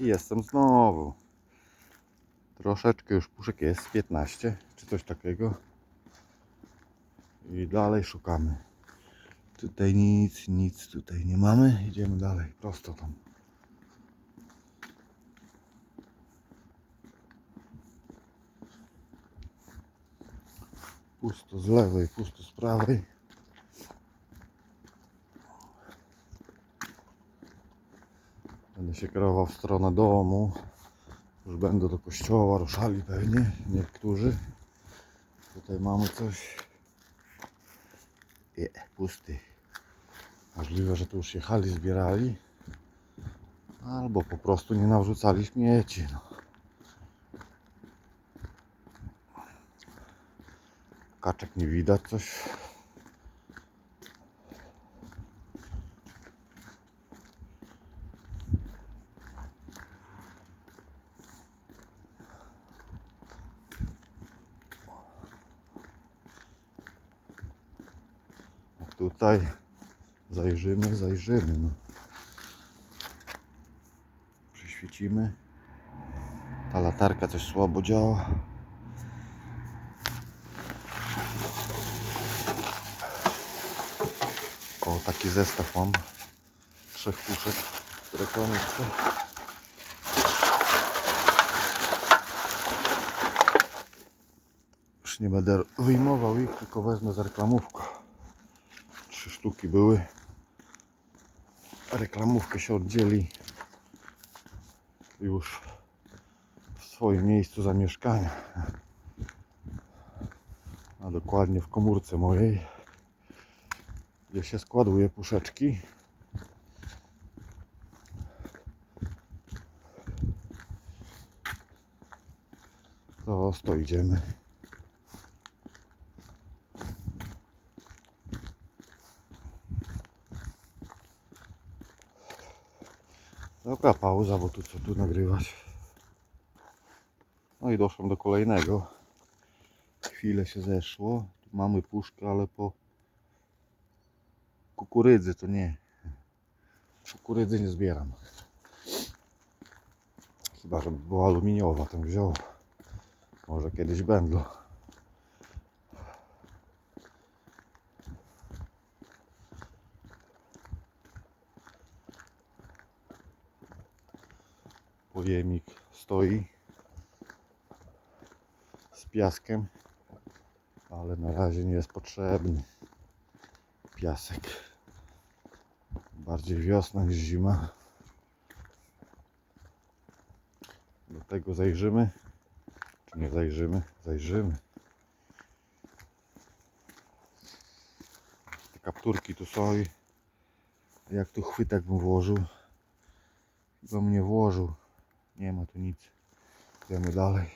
I jestem znowu. Troszeczkę już puszek jest, 15 czy coś takiego. I dalej szukamy. Tutaj nic, nic tutaj nie mamy. Idziemy dalej, prosto tam. Pusto z lewej, pusto z prawej. Będę się kierował w stronę domu. Już będą do kościoła ruszali pewnie niektórzy. Tutaj mamy coś. Je, pusty. Możliwe, że tu już jechali, zbierali. Albo po prostu nie nawrzucali śmieci. No. Kaczek nie widać coś. A Tutaj zajrzymy, zajrzymy. No. Przyświecimy. Ta latarka coś słabo działa. O, taki zestaw mam. Trzech puszek w reklamówce. Już nie będę wyjmował ich, tylko wezmę z reklamówką. Sztuki były. Reklamówkę się oddzieli już w swoim miejscu zamieszkania. A dokładnie w komórce mojej gdzie się składuje puszeczki. Prosto idziemy. Dobra, pauza, bo tu co tu nagrywać. No i doszłem do kolejnego. Chwilę się zeszło. Tu mamy puszkę, ale po kukurydzy to nie. Kukurydzy nie zbieram. Chyba, żeby była aluminiowa, tam wziął. Może kiedyś będą. Pojemnik stoi z piaskiem, ale na razie nie jest potrzebny piasek. Bardziej wiosna niż zima. Do tego zajrzymy. Czy nie zajrzymy? Zajrzymy. Te kapturki tu są i jak tu chwytak bym włożył. Chyba mnie włożył. Nie ma tu nic. Idziemy dalej.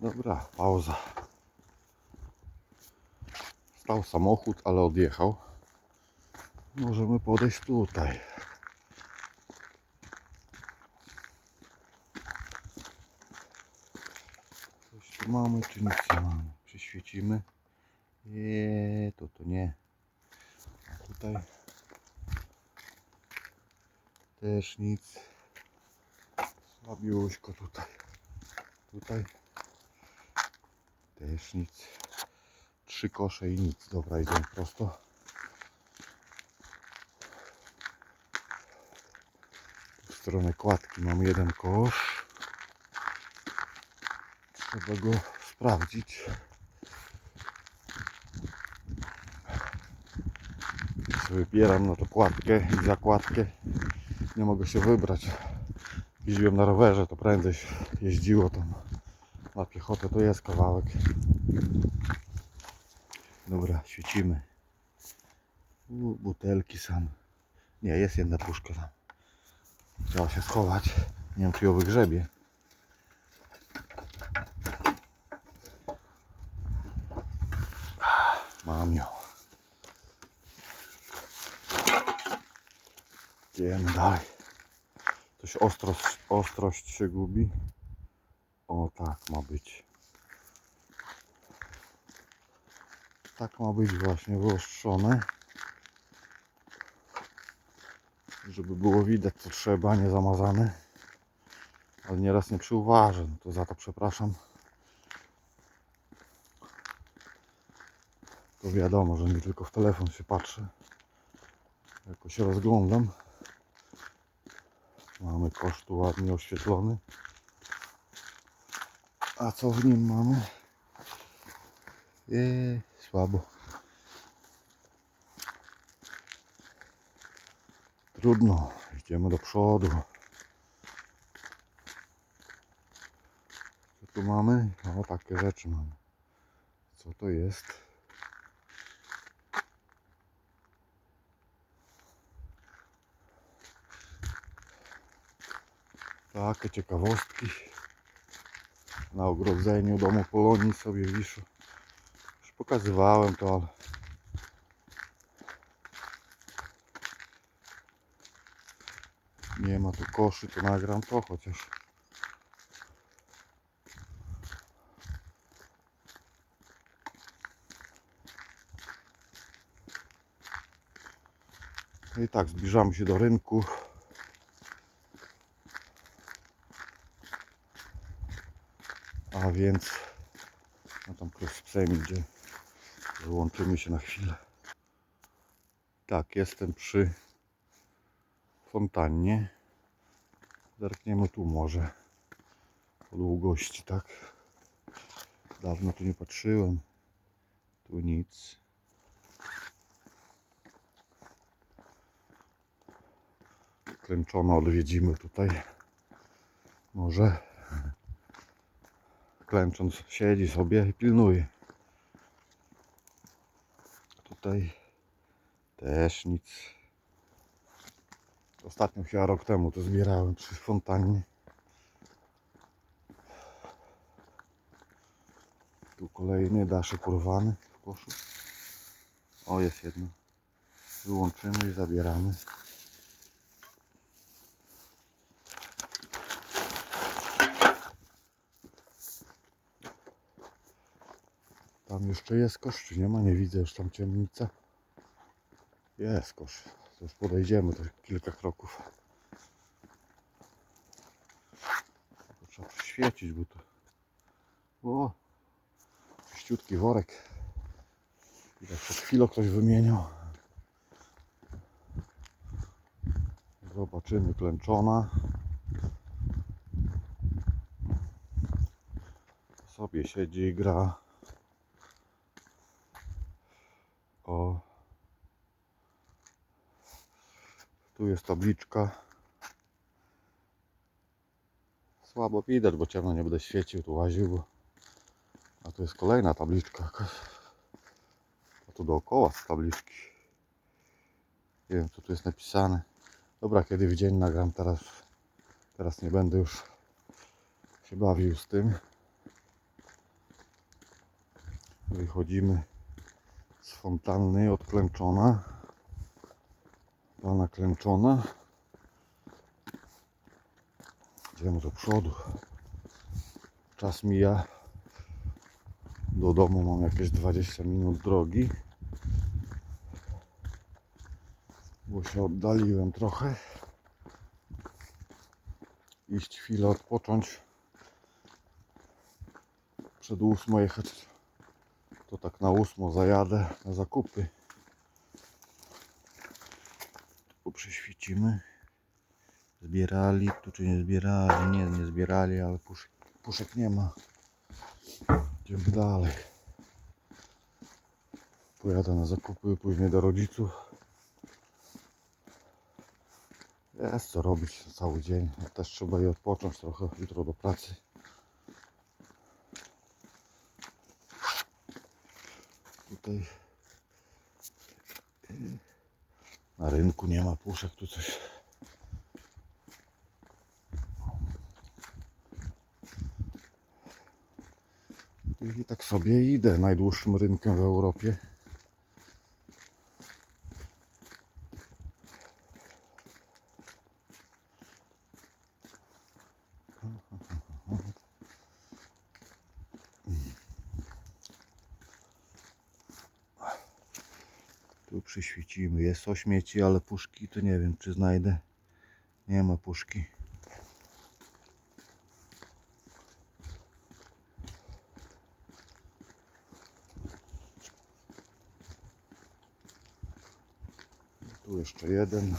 Dobra, pauza. Stał samochód, ale odjechał. Możemy podejść tutaj. Mamy, czy nic nie mamy? Przyświecimy. Nie, to to nie. A tutaj też nic. Słabiuśko tutaj. Tutaj też nic. Trzy kosze i nic. Dobra, idziemy prosto. W stronę kładki mam jeden kosz. Trzeba go sprawdzić. Wybieram na to kładkę i zakładkę. Nie mogę się wybrać. Jeździłem na rowerze, to prędzej jeździło tam. Na piechotę to jest kawałek. Dobra, świecimy. U, butelki są. Nie, jest jedna puszka tam. Trzeba się schować. Nie wiem, czy ją wygrzebie. Mam ją. Idziemy dalej. Coś ostrość, ostrość się gubi. O tak ma być. Tak ma być właśnie wyostrzone. Żeby było widać co trzeba, nie zamazane. Ale nieraz nie przyuważę, no to za to przepraszam. To wiadomo, że nie tylko w telefon się patrzy. Jako się rozglądam. Mamy kosz tu ładnie oświetlony. A co w nim mamy? Eee, słabo. Trudno, idziemy do przodu. Co tu mamy? O, takie rzeczy mamy. Co to jest? Takie ciekawostki. Na ogrodzeniu domu Polonii sobie wiszą. Już pokazywałem to, ale nie ma tu koszy, to nagram to chociaż. No I tak, zbliżamy się do rynku. A więc, no tam ktoś z psem idzie. Wyłączymy się na chwilę. Tak, jestem przy fontannie. Zerkniemy tu może. Po długości, tak. Dawno tu nie patrzyłem. Tu nic. Klęczono odwiedzimy tutaj. Może klęcząc siedzi sobie i pilnuje. Tutaj też nic. Ostatnio chyba rok temu to zbierałem przy fontannie. Tu kolejny daszek urwany w koszu. O, jest jedno. Wyłączymy i zabieramy. Tam jeszcze jest kosz, czy nie ma? Nie widzę już tam ciemnica. Jest kosz. To już podejdziemy, to kilka kroków. Trzeba przyświecić, bo to... O! Czyściutki worek. Widać, przed chwilą ktoś wymieniał. Zobaczymy, klęczona. Sobie siedzi i gra. O. Tu jest tabliczka. Słabo widać, bo ciemno nie będę świecił, tu łaził. Bo... A tu jest kolejna tabliczka. A tu dookoła z tabliczki. Nie wiem co tu jest napisane. Dobra, kiedy w dzień nagram, teraz, teraz nie będę już się bawił z tym. Wychodzimy z fontanny odklęczona. Pana klęczona. Idziemy do przodu. Czas mija. Do domu mam jakieś 20 minut drogi. Bo się oddaliłem trochę. Iść chwilę odpocząć. Przed ósmą jechać to tak na ósmą zajadę na zakupy. Tu przeświecimy. Zbierali, tu czy nie zbierali? Nie, nie zbierali, ale puszek, puszek nie ma. Idziemy dalej. Pojadę na zakupy, później do rodziców. Jest co robić cały dzień. Też trzeba i odpocząć trochę jutro do pracy. Tutaj na rynku nie ma puszek, tu coś. I tak sobie idę najdłuższym rynkiem w Europie. Tu przyświecimy. Jest o śmieci, ale puszki to nie wiem czy znajdę. Nie ma puszki. Tu jeszcze jeden.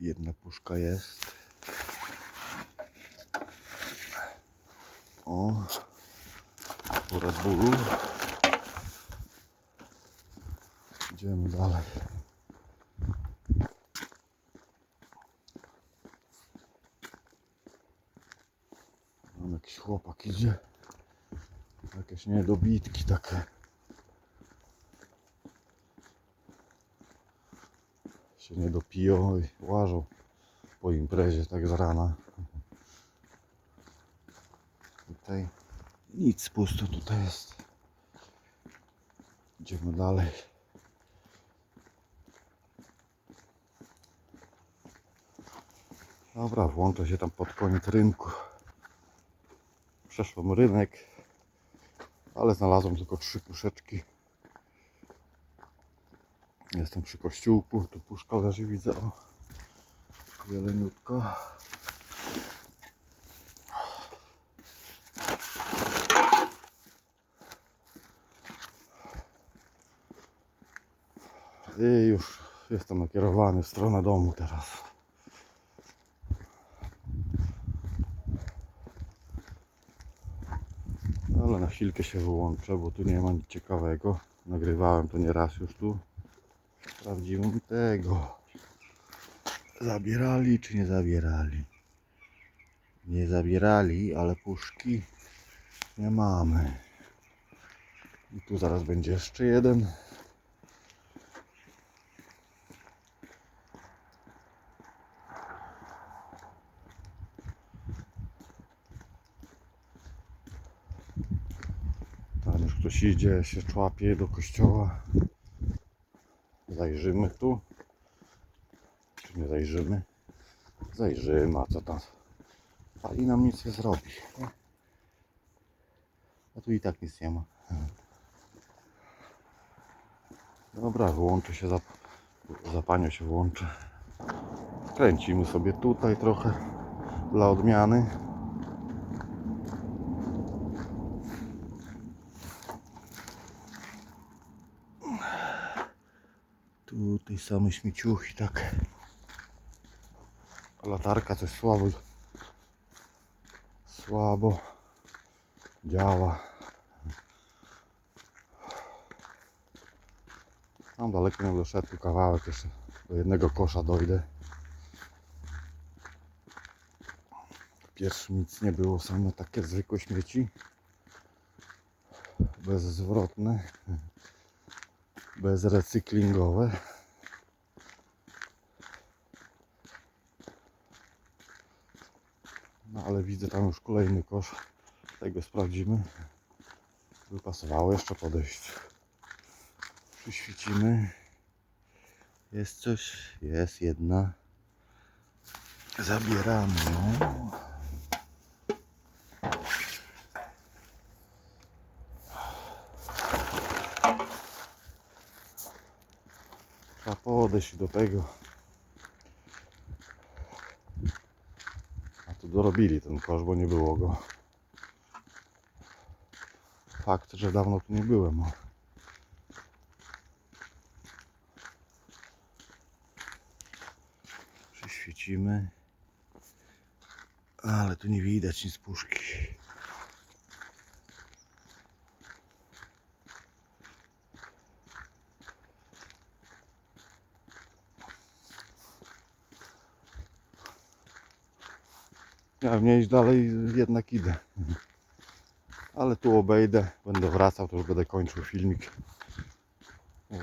Jedna puszka jest. O, Red Idziemy dalej. Tam jakiś chłopak idzie. Jakieś niedobitki takie. Się nie dopiją i łażą po imprezie tak z rana. Tutaj nic pusto tutaj jest. Idziemy dalej. Dobra, włączę się tam pod koniec rynku. Przeszłem rynek, ale znalazłem tylko trzy puszeczki. Jestem przy kościółku, tu puszka leży, widzę, o, zieleniutko. I już jestem nakierowany w stronę domu teraz. Ale na chwilkę się wyłączę, bo tu nie ma nic ciekawego. Nagrywałem to nieraz już tu. Sprawdziłem tego. Zabierali czy nie zabierali? Nie zabierali, ale puszki nie mamy. I tu zaraz będzie jeszcze jeden. Tam już ktoś idzie, się człapie do kościoła. Zajrzymy tu. Czy nie zajrzymy? Zajrzymy, a co tam? Pali nam nic nie zrobi. A tu i tak nic nie ma. Dobra, wyłączę się za, za panią się włączę. Kręcimy sobie tutaj trochę dla odmiany. Tutaj same śmieciuchy, tak. Latarka coś słabo. Słabo działa. Tam daleko nie doszedł, kawałek jeszcze do jednego kosza dojdę. W pierwszym nic nie było, same takie zwykłe śmieci. Bezzwrotne bezrecyklingowe. Ale widzę tam już kolejny kosz. Tego sprawdzimy. By pasowało jeszcze podejść. Przyświecimy. Jest coś? Jest jedna. Zabieramy ją. Trzeba podejść do tego. A tu dorobili ten kosz, bo nie było go. Fakt, że dawno tu nie byłem. Przyświecimy. Ale tu nie widać nic puszki. Miałem nie iść dalej, jednak idę. Ale tu obejdę, będę wracał, to już będę kończył filmik.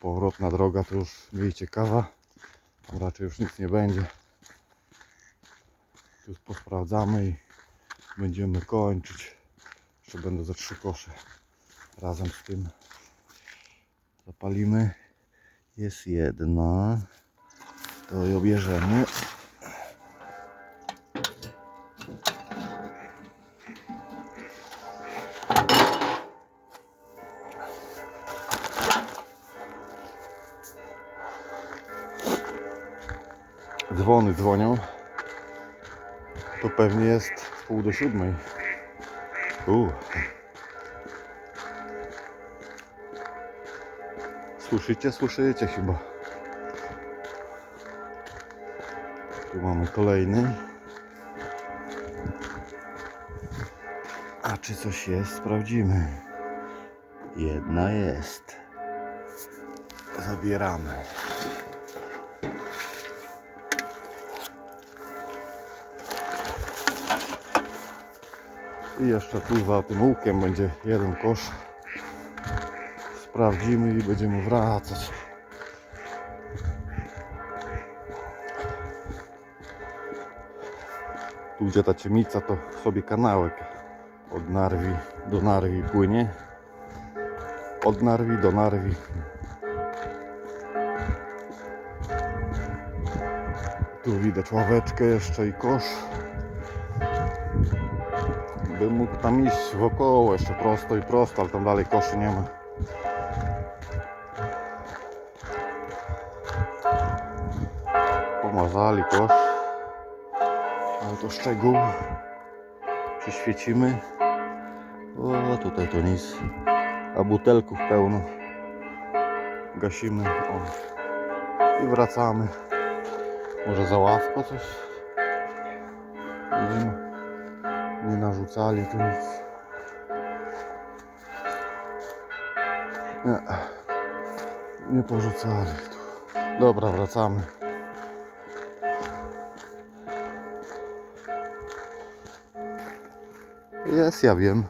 Powrotna droga to już mniej ciekawa. Tam raczej już nic nie będzie. Tu posprawdzamy i będziemy kończyć. Jeszcze będą ze trzy kosze. Razem z tym zapalimy. Jest jedna. To ją bierzemy. Dzwony dzwonią, to pewnie jest pół do siódmej. U. Słyszycie, słyszycie chyba. Tu mamy kolejny. A czy coś jest? Sprawdzimy. Jedna jest. Zabieramy. I jeszcze tu za tym łukiem będzie jeden kosz. Sprawdzimy i będziemy wracać. Tu gdzie ta ciemnica to sobie kanałek od Narwi do Narwi płynie. Od Narwi do Narwi. Tu widać ławeczkę jeszcze i kosz. Bym mógł tam iść wokoło jeszcze prosto i prosto, ale tam dalej koszy nie ma. Pomazali kosz. Ale to szczegół. Przyświecimy. O, tutaj to nic. A butelków pełno. Gasimy. O. I wracamy. Może za ławko coś? Nie wiem. Nie narzucali tu nic. Nie. Nie porzucali tu. Dobra, wracamy. Jest, ja wiem.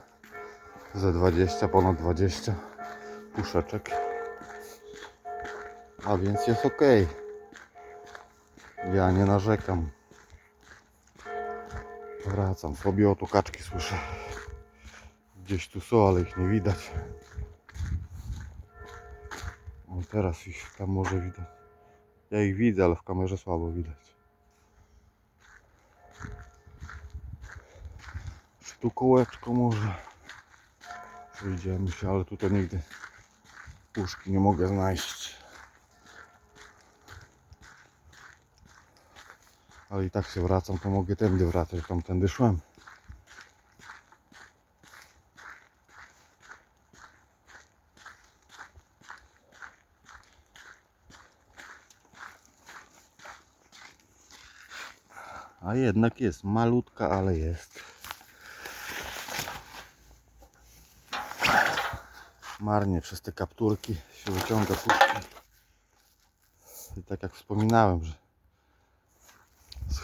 Ze 20, ponad 20 puszeczek. A więc jest ok. Ja nie narzekam. Wracam sobie, o tu kaczki słyszę. Gdzieś tu są, ale ich nie widać. O, teraz ich tam może widać. Ja ich widzę, ale w kamerze słabo widać. Czy tu kołeczko może? Przejdziemy się, ale tutaj nigdy puszki nie mogę znaleźć. Ale i tak się wracam, to mogę tędy wracać, tam tędy szłem. A jednak jest malutka, ale jest. Marnie przez te kapturki się wyciąga puszki. I tak jak wspominałem, że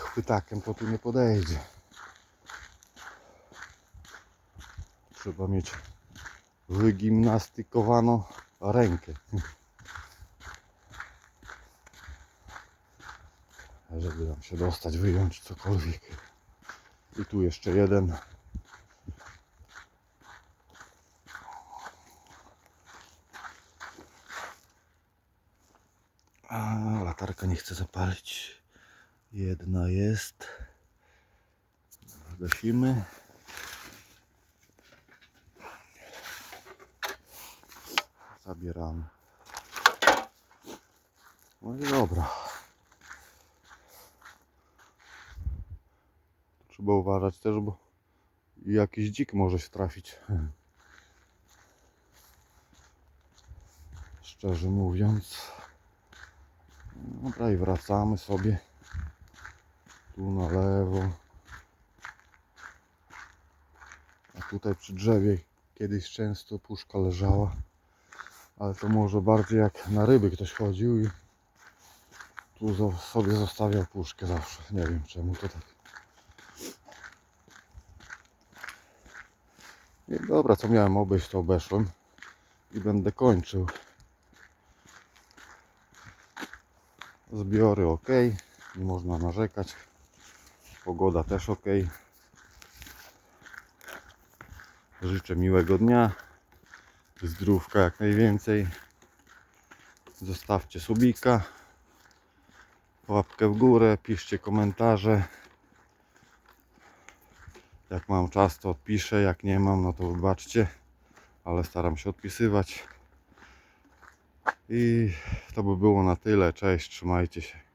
z chwytakiem to tu nie podejdzie. Trzeba mieć wygimnastykowaną rękę. Żeby tam się dostać, wyjąć cokolwiek. I tu jeszcze jeden. A latarka nie chce zapalić. Jedna jest. Gasimy. Zabieramy. No i dobra. Trzeba uważać też, bo jakiś dzik może się trafić. Szczerze mówiąc. Dobra i wracamy sobie. Tu na lewo. A tutaj przy drzewie kiedyś często puszka leżała. Ale to może bardziej jak na ryby ktoś chodził i tu sobie zostawiał puszkę zawsze. Nie wiem czemu to tak. I dobra, co miałem obejść, to obeszłem. I będę kończył. Zbiory ok, nie można narzekać. Pogoda też ok. Życzę miłego dnia. Zdrówka jak najwięcej. Zostawcie subika. Łapkę w górę, piszcie komentarze. Jak mam czas, to odpiszę. Jak nie mam, no to wybaczcie. Ale staram się odpisywać. I to by było na tyle. Cześć, trzymajcie się.